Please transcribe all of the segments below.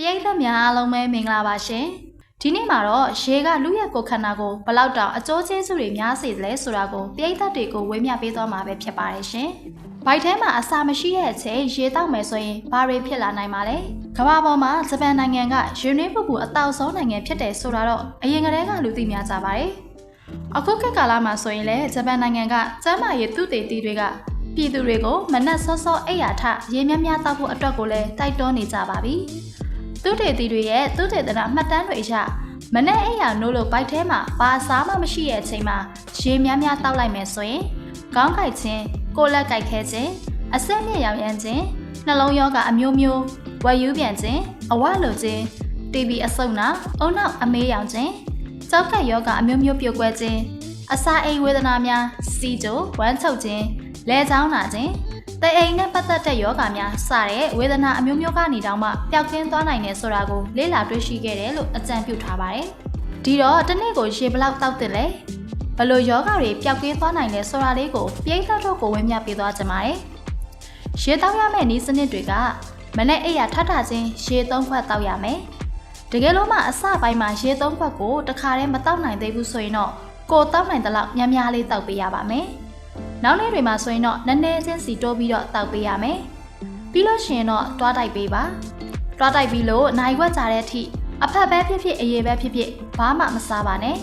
ပရိသတ်များအားလုံးပဲမင်္ဂလာပါရှင်ဒီနေ့မှာတော့ရေကလူရဲ့ကိုယ်ခန္ဓာကိုဘယ်လောက်တောင်အကျိုးကျေးဇူးတွေများစေသလဲဆိုတာကိုပရိသတ်တွေကိုဝေမျှပေးသွားမှာပဲဖြစ်ပါတယ်ရှင်ဘိုက်ထဲမှာအစာမရှိတဲ့အချိန်ရေတောက်မယ်ဆိုရင်ဘာတွေဖြစ်လာနိုင်မှာလဲကမ္ဘာပေါ်မှာဂျပန်နိုင်ငံကရေနွေးပူပူအတောက်ဆုံးနိုင်ငံဖြစ်တယ်ဆိုတာတော့အရင်ကတည်းကလူသိများကြပါတယ်အခုခေတ်ကာလမှာဆိုရင်လည်းဂျပန်နိုင်ငံကကျန်းမာရေးသုတေသီတွေကပြည်သူတွေကိုမနက်စောစောအိပ်ယာထရေများများတောက်ဖို့အတွက်ကိုလည်းတိုက်တွန်းနေကြပါပြီ။ သုတေသီတွေရဲ့သုတေသနမှတ်တမ်းတွေအရမနက်အိပ်ယာနိုးလို့ဘိုက်ထဲမှာဘာစားမှမရှိတဲ့အချိန်မှာရေများများတောက်လိုက်မယ်ဆိုရင်ခေါင်းကိုက်ခြင်း၊ကိုယ်လက်ကိုက်ခဲခြင်း၊အဆက်မြင့်ရောင်ရမ်းခြင်း၊နှလုံးရောဂါအမျိုးမျိုး၊ဝက်ယူးပြန်ခြင်း၊အဝလိုခြင်း၊တီဘီအဆုတ်နာ၊အုံနောက်အမေးရောင်ခြင်း၊ကြောက်ကက်ယောဂအမျိုးမျိုးပြုတ်ကွဲခြင်းအစာအိမ်ဝေဒနာများစီဂျိုဝမ်းချုပ်ခြင်းလဲချောင်းနာခြင်း တအိမ်နဲ့ပတ်သက်တဲ့ယောဂများစတဲ့ဝေဒနာအမျိုးမျိုးကနေတောင်မှပျောက်ကင်းသွားနိုင်တယ်ဆိုတာကိုလေ့လာတွေ့ရှိခဲ့တယ်လို့အကြံပြုထားပါတယ်။ဒီတော့တစ်နေ့ကိုရေဘလောက်တောက်တင်လဲဘလို့ယောဂတွေပျောက်ကင်းသွားနိုင်လဲဆိုတာလေးကိုပြိဿတို့ကိုဝင်မြပေးသွားကြပါတယ်။ရေတောက်ရမယ့်နည်းစနစ်တွေကမနေ့အိပ်ရထထချင်းရေသုံးခွက်တောက်ရမယ်။တကယ်လို့မှအစပိုင်းမှာရေသုံးခွက်ကိုတခါတည်းမတောက်နိုင်သေးဘူးဆိုရင်တော့ကိုတောက်နိုင်တဲ့လောက်များများလေးတောက်ပေးရပါမယ်။ နောက်နေ့တွေမှာဆိုရင်တော့နည်းနည်းချင်းစီတိုးပြီးတော့တောက်ပေးရမယ်ပြီးလို့ရှိရင်တော့တွားတိုက်ပေးပါတွားတိုက်ပြီးလို့နိုင်ခွက်ကြတဲ့အထိအဖက်ပဲဖြစ်ဖြစ်အရေးပဲဖြစ်ဖြစ်ဘာမှမစားပါနဲ့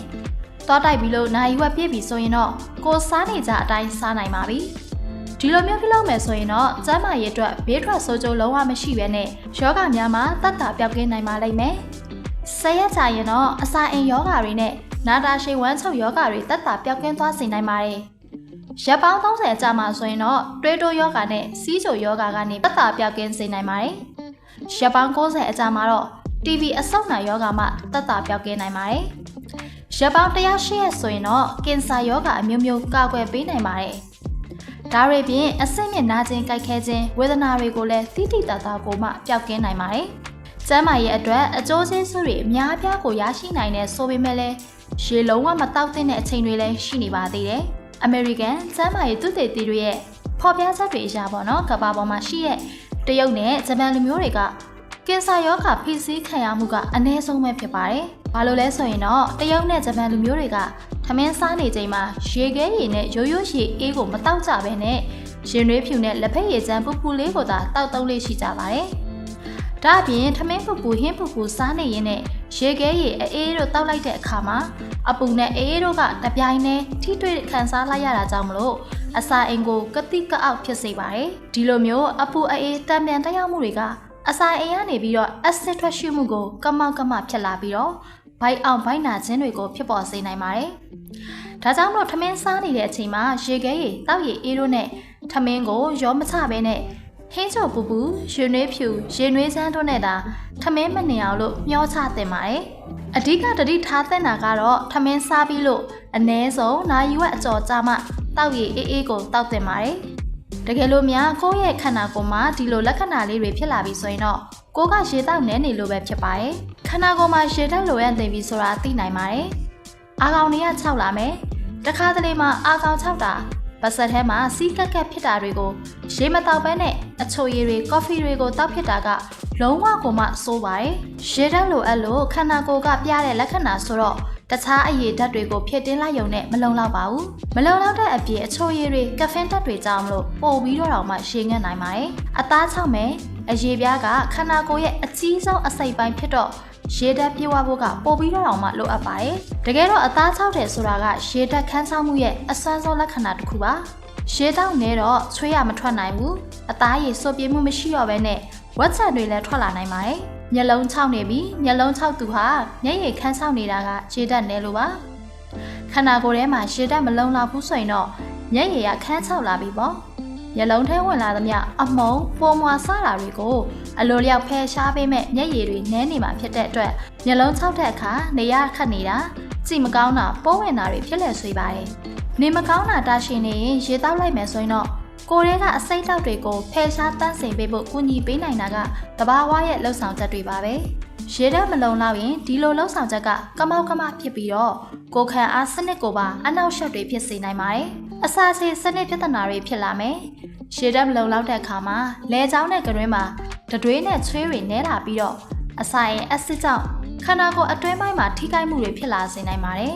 တွားတိုက်ပြီးလို့နိုင်ခွက်ပြည့်ပြီဆိုရင်တော့ကိုစားနေကြအတိုင်းစားနိုင်ပါပြီဒီလိုမျိုးပြုလုပ်မယ်ဆိုရင်တော့ကျန်းမာရေးအတွက်ဘေးထွက်ဆိုးကျိုးလုံးဝမရှိဘဲနဲ့ယောဂများမှာတတ်တာပြောက်ကင်းနိုင်ပါလိမ့်မယ်။ဆယ်ရက်ကြာရင်တော့အစာအိမ်ယောဂါတွေနဲ့နာတာရှည်ဝမ်းချုပ်ယောဂါတွေတတ်တာပြောက်ကင်းသွားစေနိုင်ပါတယ်။ ရက်ပေါင်း30အကြာမှာဆိုရင်တော့တွေးတိုးယောဂါနဲ့စီးချိုယောဂါကနေပတ်တာပြောက်ကင်းစေနိုင်ပါတယ်။ရက်ပေါင်း90အကြာမှာတော့ TB အဆုတ်နာယောဂါမှတက်တာပြောက်ကင်းနိုင်ပါတယ်။ရက်ပေါင်း108ရက်ဆိုရင်တော့ကင်ဆာယောဂါအမျိုးမျိုးကာကွယ်ပေးနိုင်ပါတယ်။ဒါတွေပြင်အဆင့်မြင့်နာကျင်ကြိုက်ခဲခြင်းဝေဒနာတွေကိုလည်းတိတိတတ်တာကိုမှပျောက်ကင်းနိုင်ပါတယ်။ကျန်းမာရေးအတွက်အကျိုးကျေးဇူးတွေအများအပြားကိုရရှိနိုင်တဲ့ဆိုပေမဲ့လည်းရေလုံးဝမတောက်တဲ့အချိန်တွေလည်းရှိနေပါသေးတယ်။ American စမ်းမာရေးသူတေသီတွေရဲ့ဖော်ပြချက်တွေအရပေါ့နော်ကမ္ဘာပေါ်မှာရှိတဲ့တရုတ်နဲ့ဂျပန်လူမျိုးတွေကကင်ဆာရောဂါဖိစီးခံရမှုကအနည်းဆုံးပဲဖြစ်ပါတယ်။ဘာလို့လဲဆိုရင်တော့တရုတ်နဲ့ဂျပန်လူမျိုးတွေကထမင်းစားနေချိန်မှာရေခဲရည်နဲ့ရိုးရိုးရှည်အေးကိုမတောက်ကြဘဲနဲ့ရင်ရွေးဖြူနဲ့လက်ဖက်ရည်ချမ်းပူပူလေးကိုသာတောက်သုံးလေးရှိကြပါတယ်။ဒါအပြင်ထမင်းပူပူဟင်းပူပူစားနေရင်နဲ့ရေခဲရည်အေးတို့တောက်လိုက်တဲ့အခါမှာ အပူနဲ့အေးတို့ကတပြိုင်တည်းထိတွေ့ခံစားလိုက်ရတာကြောင့်မလို့အစာအိမ်ကိုကတိကအောက်ဖြစ်စေပါတယ်ဒီလိုမျိုးအပူအေးတံပြန်တက်ရောက်မှုတွေကအစာအိမ်ကနေပြီးတော့အဆစ်ထွက်ရှိမှုကိုကမောက်ကမဖြစ်လာပြီးတော့ဘိုက်အောင်ဘိုက်နာခြင်းတွေကိုဖြစ်ပေါ်စေနိုင်ပါတယ်ဒါကြောင့်မို့ထမင်းစားနေတဲ့အချိန်မှာရေခဲရည်တောက်ရည်အေးတို့နဲ့ထမင်းကိုရောမချဘဲနဲ့ဟင်းချိုပူပူရွှေနှွေးဖြူရေနှွေးစမ်းတို့နဲ့သာထမင်းမနေအောင်လို့မျောချတင်ပါတယ်။ အဓိကတတိထားတဲ့နာကတော့ထမင်းစားပြီးလို့အ ਨੇ ဆုံးနာယူဝက်အကျော်ကြမှတောက်ရည်အေးအေးကိုတောက်တင်ပါတယ်။တကယ်လို့များကိုယ့်ရဲ့ခန္ဓာကိုယ်မှာဒီလိုလက္ခဏာလေးတွေဖြစ်လာပြီဆိုရင်တော့ကိုယ်ကရေတောက်နေနေလို့ပဲဖြစ်ပါတယ်။ခန္ဓာကိုယ်မှာရေတောက်လိုရတဲ့ပြီဆိုတာသိနိုင်ပါတယ်။အာကောင်တွေက၆လာမယ်။တခါတလေမှာအာကောင်၆တာ ပါဆက်ထဲမှာစီးကက်ကက်ဖြစ်တာတွေကိုရေမတောက်ဘဲနဲ့အချိုရည်တွေကော်ဖီတွေကိုတောက်ဖြစ်တာကလုံးဝကိုမှစိုးပါတယ်။ရေဓာတ်လိုအပ်လို့ခန္ဓာကိုယ်ကပြတဲ့လက္ခဏာဆိုတော့တခြားအရည်ဓာတ်တွေကိုဖြစ်တင်းလိုက်ရုံနဲ့မလုံလောက်ပါဘူး။မလုံလောက်တဲ့အပြင်အချိုရည်တွေကဖင်းဓာတ်တွေကြောင့်မလို့ပို့ပြီးတော့တောင်မှရေငတ်နိုင်ပါတယ်။အသားချောက်မယ်အရည်ပြားကခန္ဓာကိုယ်ရဲ့အကြီးဆုံးအစိတ်ပိုင်းဖြစ်တော့ ရေဓာတ်ပြေဝဖို့ကပိုပြီးတော့အောင်မှလိုအပ်ပါတယ်။တကယ်တော့အသားချောက်တယ်ဆိုတာကရေဓာတ်ခန်းချောက်မှုရဲ့အစွမ်းဆုံးလက္ခဏာတစ်ခုပါ။ရေတောက်နေတော့ချွေးရမထွက်နိုင်ဘူး။အသားရည်စွပြေမှုမရှိတော့ဘဲနဲ့ဝက်ချန်တွေလည်းထွက်လာနိုင်ပါတယ်။မျက်လုံးချောက်နေပြီမျက်လုံးချောက်သူဟာမျက်ရည်ခန်းချောက်နေတာကရေဓာတ်နဲလို့ပါ။ခန္ဓာကိုယ်ထဲမှာရေဓာတ်မလုံလောက်ဘူးဆိုရင်တော့မျက်ရည်ကခန်းချောက်လာပြီပေါ့။ မျက်လုံးထဲဝင်လာသမျှအမုံပုံမွာစတာတွေကိုအလိုလျောက်ဖယ်ရှားပေးမဲ့မျက်ရည်တွေနည်းနေမှာဖြစ်တဲ့အတွက်မျက်လုံးချောက်တဲ့အခါနေရခတ်နေတာကြည့်မကောင်းတာပိုးဝင်တာတွေဖြစ်လည်ဆွေးပါတယ်။နေမကောင်းတာတာရှင်နေရင်ရေတောက်လိုက်မယ်ဆိုရင်တော့ကိုရဲကအစိတ်တောက်တွေကိုဖယ်ရှားတန့်စင်ပေးဖို့ကူညီပေးနိုင်တာကတဘာဝရဲ့လှုပ်ဆောင်ချက်တွေပါပဲ။ရေတက်မလုံလောက်ရင်ဒီလိုလှုပ်ဆောင်ချက်ကကမောက်ကမဖြစ်ပြီးတော့ကိုခံအားစနစ်ကိုပါအနောက်ရှက်တွေဖြစ်စေနိုင်ပါတယ်။အစာစီစနစ်ပြဿနာတွေဖြစ်လာမယ်။ ရေတက်မလုံလောက်တဲ့အခါမှာလဲချောင်းနဲ့ကရွင်းမှာတတွေးနဲ့ချွေးတွေနဲလာပြီးတော့အစာရဲ့အက်ဆစ်ကြောင့်ခန္ဓာကိုယ်အတွင်းပိုင်းမှာထိခိုက်မှုတွေဖြစ်လာစေနိုင်ပါတယ်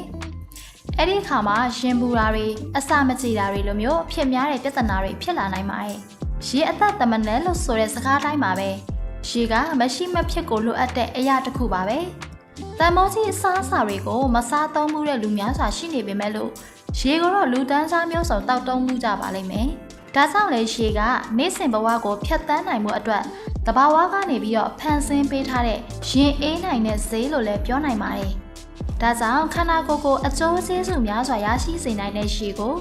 ။အဲ့ဒီအခါမှာရင်ပူတာတွေအစာမကြေတာတွေလိုမျိုးဖြစ်များတဲ့ပြဿနာတွေဖြစ်လာနိုင်ပါတယ်။ရေအသက်သမနယ်လို့ဆိုတဲ့စကားတိုင်းမှာပဲရေကမရှိမဖြစ်ကိုလိုအပ်တဲ့အရာတစ်ခုပါပဲ။တန်မိုးကြီးအစားအစာတွေကိုမစားသုံးမှုတဲ့လူများစွာရှိနေပေမဲ့လို့ရေကိုတော့လူတန်းစားမျိုးစုံတောက်တုံးမှုကြပါလိမ့်မယ်။ ဒါကြောင့်လေရှေကနေ့စဉ်ဘဝကိုဖျက်ဆီးနိုင်မှုအတွက်တဘာဝကနေပြီးတော့ဖန်ဆင်းပေးထားတဲ့ရင်အေးနိုင်တဲ့ဈေးလို့လည်းပြောနိုင်ပါတယ်။ဒါကြောင့်ခန္ဓာကိုယ်ကိုအကျိုးကျေးဇူးများစွာရရှိစေနိုင်တဲ့ရှေကို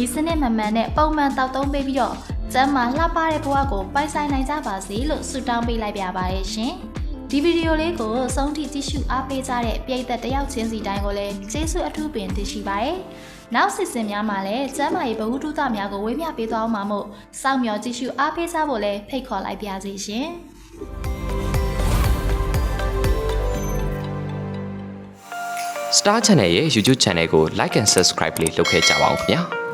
ဤစနစ်မမှန်နဲ့ပုံမှန်တောက်တုံးပေးပြီးတော့ကျမ်းမာလှပတဲ့ဘဝကိုပိုင်ဆိုင်နိုင်ကြပါစေလို့ဆုတောင်းပေးလိုက်ပါပါရဲ့ရှင်။ ဒီဗီဒီယိုလေးကိုအဆုံးထိကြည့်ရှုအားပေးကြတဲ့ပရိသတ်တယောက်ချင်းစီတိုင်းကိုလည်းကျေးဇူးအထူးပင်တင်ရှိပါတယ်။နောက်စစ်စင်များမှာလည်းကျမ်းမာရေးဗဟုသုတများကိုဝေမျှပေးသွားမှာမို့စောင့်မျှော်ကြည့်ရှုအားပေးကြဖို့လည်းဖိတ်ခေါ်လိုက်ပါရစေရှင်။ Star Channel ရဲ့ YouTube Channel ကို Like and Subscribe လေးလုပ်ခဲ့ကြပါဦးခင်ဗျာ